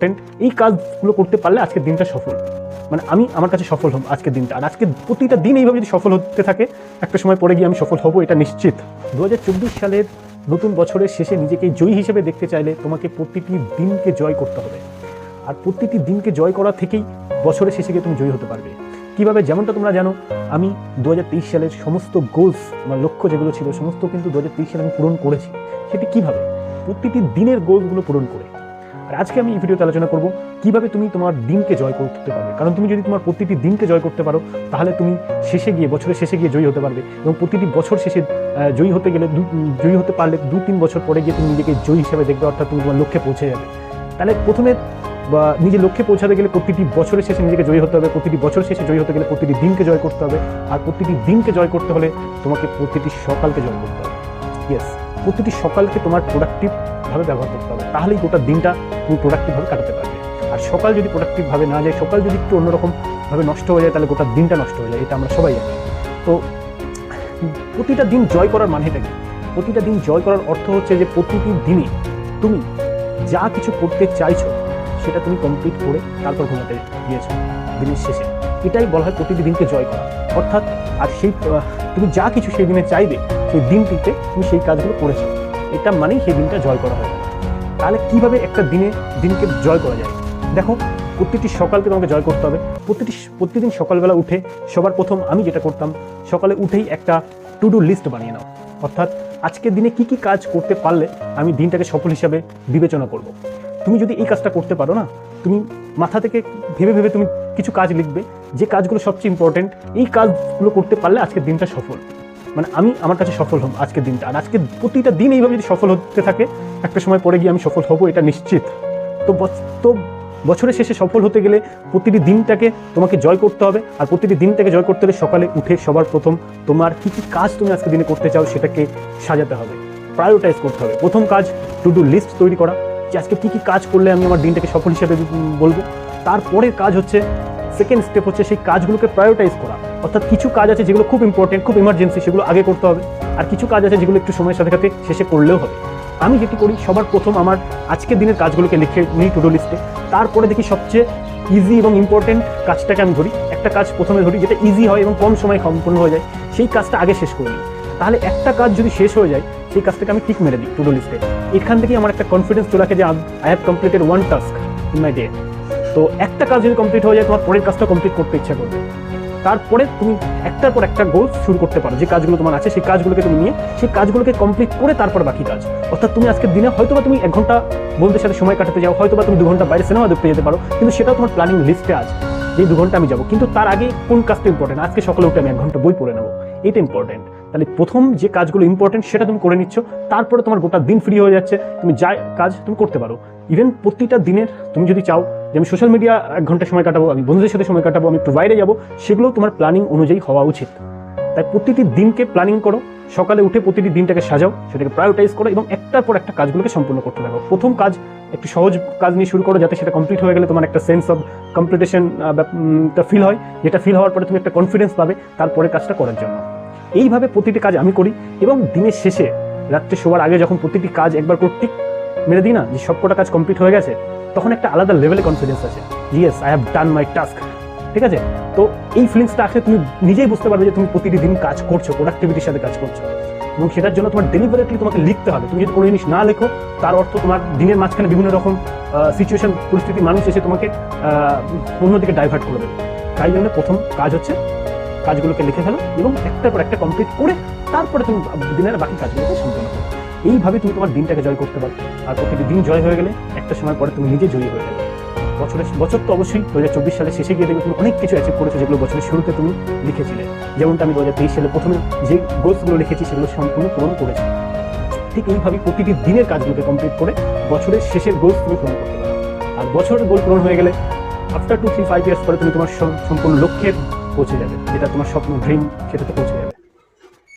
content, এই কাজগুলো করতে পারলে আজকের দিনটা সফল। মানে আমি আমার কাছে সফল হব আজকের দিনটা। আর আজকে প্রতিটা দিন এইভাবে যদি সফল হতে থাকে একটা সময় পরে গিয়ে আমি সফল হব এটা নিশ্চিত। দু হাজার চব্বিশ সালের নতুন বছরের শেষে নিজেকে জয়ী হিসেবে দেখতে চাইলে তোমাকে প্রতিটি দিনকে জয় করতে হবে। আর প্রতিটি দিনকে জয় করা থেকেই বছরের শেষে গিয়ে তুমি জয়ী হতে পারবে। কীভাবে যেমনটা তোমরা জানো আমি দু হাজার তেইশ সালের সমস্ত গোলস আমার লক্ষ্য যেগুলো ছিল সমস্ত কিন্তু দু হাজার তেইশ সালে আমি পূরণ করেছি। সেটি কীভাবে? প্রতিটি দিনের গোলগুলো পূরণ করে। আর আজকে আমি এই ভিডিওতে আলোচনা করব কীভাবে তুমি তোমার দিনকে জয় করতে পারবে। কারণ তুমি যদি তোমার প্রতিটি দিনকে জয় করতে পারো, তাহলে তুমি শেষে গিয়ে, বছরের শেষে গিয়ে জয়ী হতে পারবে এবং প্রতিটি বছর শেষে জয়ী হতে গেলে জয়ী হতে পারলে দু, তিন বছর পরে গিয়ে তুমি নিজেকে জয়ী হিসেবে দেখবে, অর্থাৎ তুমি তোমার লক্ষ্যে পৌঁছে যাবে। তাহলে প্রথমে, বা নিজের লক্ষ্যে পৌঁছাতে গেলে প্রতিটি বছরের শেষে নিজেকে জয়ী হতে হবে, প্রতিটি বছর শেষে জয়ী হতে গেলে প্রতিটি দিনকে জয় করতে হবে, আর প্রতিটি দিনকে জয় করতে হলে তোমাকে প্রতিটি সকালকে জয় করতে হবে। ইয়েস প্রতিটি সকালকে তোমার প্রোডাক্টিভভাবে ব্যবহার করতে হবে। তাহলেই গোটা দিনটা তুমি প্রোডাক্টিভভাবে কাটাতে পারবে। আর সকাল যদি প্রোডাক্টিভভাবে না যায়, সকাল যদি একটু অন্যরকমভাবে নষ্ট হয়ে যায়, তাহলে গোটা দিনটা নষ্ট হয়ে যায়। এটা আমরা সবাই জানি। তো প্রতিটা দিন জয় করার মানেটা কি? প্রতিটা দিন জয় করার অর্থ হচ্ছে যে প্রতিটি দিনে তুমি যা কিছু করতে চাইছো, সেটা তুমি কমপ্লিট করে তারপর ঘুমাতে গিয়েছো দিনের শেষে। এটাই বলা হয় প্রতিটি দিনকে জয় করা। অর্থাৎ আর সেই তুমি যা কিছু সেই দিনে চাইবে সেই দিনটিতে তুমি সেই কাজগুলো করেছ। এটা মানেই সেই দিনটা জয় করা হয় তাহলে কীভাবে একটা দিনে, দিনকে জয় করা যায়? দেখো, প্রতিটি সকালকে তোমাকে জয় করতে হবে। প্রতিটি, প্রতিদিন সকালবেলা উঠে সবার প্রথম আমি যেটা করতাম, সকালে উঠেই একটা টু ডু লিস্ট বানিয়ে নাও। অর্থাৎ আজকের দিনে কি কি কাজ করতে পারলে আমি দিনটাকে সফল হিসাবে বিবেচনা করব। তুমি যদি এই কাজটা করতে পারো না, তুমি মাথা থেকে ভেবে ভেবে তুমি কিছু কাজ লিখবে, যে কাজগুলো সবচেয়ে ইম্পর্টেন্ট এই কাজগুলো করতে পারলে আজকের দিনটা সফল। মানে আমি আমার কাছে সফল হব আজকের দিনটা। আর আজকে প্রতিটা দিন এইভাবে যদি সফল হতে থাকে, একটা সময় পরে গিয়ে আমি সফল হব, এটা নিশ্চিত। তো তো বছরের শেষে সফল হতে গেলে প্রতিটি দিনটাকে তোমাকে জয় করতে হবে। আর প্রতিটি দিনটাকে জয় করতে হলে সকালে উঠে সবার প্রথম তোমার কী কী কাজ তুমি আজকে দিনে করতে চাও সেটাকে সাজাতে হবে প্রায়োরিটাইজ করতে হবে। প্রথম কাজ টু ডু লিস্ট তৈরি করা, যে আজকে কী কী কাজ করলে আমি আমার দিনটাকে সফল হিসেবে বলব। তারপরের কাজ হচ্ছে সেকেন্ড স্টেপ হচ্ছে সেই কাজগুলোকে প্রায়োরিটাইজ করা। অর্থাৎ কিছু কাজ আছে যেগুলো খুব ইম্পর্টেন্ট খুব ইমার্জেন্সি সেগুলো আগে করতে হবে। আর কিছু কাজ আছে যেগুলো একটু সময়ের সাথে সাথে শেষে করলেও হবে। আমি যেটি করি, সবার প্রথম আমার আজকের দিনের কাজগুলোকে লিখে নিই টু ডু লিস্টে তারপরে দেখি সবচেয়ে ইজি এবং ইম্পর্টেন্ট কাজটাকে আমি ধরি। একটা কাজ প্রথমে ধরি যেটা ইজি হয় এবং কম সময়ে সম্পূর্ণ হয়ে যায়, সেই কাজটা আগে শেষ করে নিই। তাহলে একটা কাজ যদি শেষ হয়ে যায়, সেই কাজটাকে আমি টিক মেরে দিই টু ডু লিস্টে এখান থেকেই আমার একটা কনফিডেন্স চলে আসে যে I have completed one task in my day তো একটা কাজ যদি কমপ্লিট হয়ে যায়, তোমার পরের কাজটা কমপ্লিট করতে ইচ্ছা করবে। তারপরে তুমি একটার পর একটা গোল শুরু করতে পারো, যে কাজগুলো তোমার আছে, সেই কাজগুলোকে তুমি নিয়ে, সেই কাজগুলোকে কমপ্লিট করে তারপর বাকি কাজ। অর্থাৎ তুমি আজকের দিনে হয়তো বা তুমি এক ঘণ্টা বন্ধুদের সাথে সময় কাটাতে যাও হয়তো বা তুমি দু ঘণ্টা বাইরে সিনেমা দেখতে যেতে পারো, কিন্তু সেটাও তোমার প্ল্যানিং লিস্টে আছে, যে দু ঘণ্টা আমি যাব। কিন্তু তার আগে কোন কাজটা ইম্পর্টেন্ট আজকে সকালে উঠে আমি এক ঘণ্টা বই পড়ে নেব। এটা ইম্পর্টেন্ট তাহলে প্রথম যে কাজগুলো ইম্পর্টেন্ট সেটা তুমি করে নিচ্ছ, তারপরে তোমার গোটা দিন ফ্রি হয়ে যাচ্ছে, তুমি যা কাজ তুমি করতে পারো। ইভেন প্রতিটা দিনের তুমি যদি চাও যে আমি সোশ্যাল মিডিয়া এক ঘণ্টা সময় কাটাবো, আমি বন্ধুদের সাথে সময় কাটাবো, আমি একটু বাইরে যাব সেগুলো তোমার প্ল্যানিং অনুযায়ী হওয়া উচিত। তাই প্রতিটি দিনকে প্ল্যানিং করো, সকালে উঠে প্রতিটি দিনটাকে সাজাও, সেটাকে প্রায়োরিটাইজ করো এবং একটার পর একটা কাজগুলোকে সম্পূর্ণ করতে থাকো। প্রথম কাজ, একটু সহজ কাজ নিয়ে শুরু করো, যাতে সেটা কমপ্লিট হয়ে গেলে তোমার একটা সেন্স অফ কমপ্লিটেশন ফিল হয়। যেটা ফিল হওয়ার পরে তুমি একটা কনফিডেন্স পাবে, তারপরে কাজটা করার জন্য। এইভাবে প্রতিটি কাজ আমি করি এবং দিনের শেষে, রাত্রে শোবার আগে যখন প্রতিটি কাজ একবার করে টিক মেরে দিই না, যে সবকটা কাজ কমপ্লিট হয়ে গেছে তখন একটা আলাদা লেভেলে কনফিডেন্স আছে। Yes I have done my task ঠিক আছে? তো এই ফিলিংসটা আসলে তুমি নিজেই বুঝতে পারবে যে তুমি প্রতিটি দিন কাজ করছ প্রোডাক্টিভিটির সাথে কাজ করছ। এবং সেটার জন্য তোমার ডেলিভারেটলি তোমাকে লিখতে হবে। তুমি যদি কোনো জিনিস না লেখো, তার অর্থ তোমার দিনের মাঝখানে বিভিন্ন রকম সিচুয়েশন পরিস্থিতি, মানুষ এসে তোমাকে অন্যদিকে ডাইভার্ট করে দেবে। তাই জন্য প্রথম কাজ হচ্ছে কাজগুলোকে লিখে ফেলো এবং একটার পর একটা কমপ্লিট করে তারপরে তুমি দিনের বাকি কাজগুলোকে সম্পন্ন করো। এইভাবে তুমি তোমার দিনটাকে জয় করতে পারো। আর প্রতিটি দিন জয় হয়ে গেলে, একটা সময় পরে তুমি নিজে জয়ী হয়ে যাবে বছরের বছর তো অবশ্যই দু হাজার চব্বিশ সালে শেষে গিয়ে দেখবে তুমি অনেক কিছু অ্যাচিভ করেছ যেগুলো বছরের শুরুতে তুমি লিখেছিলে। যেমনটা আমি দু হাজার তেইশ সালে প্রথমে যে গোলসগুলো লিখেছি সেগুলো সম্পূর্ণ পূরণ করেছি। ঠিক এইভাবে প্রতিটি দিনের কাজগুলোকে কমপ্লিট করে বছরের শেষের গোলস তুমি পূরণ করতে পারো। আর বছরের গোল পূরণ হয়ে গেলে after two three five years পরে তুমি তোমার সম্পূর্ণ লক্ষ্যে পৌঁছে যাবে। যেটা তোমার স্বপ্ন ড্রিম সেটাতে পৌঁছে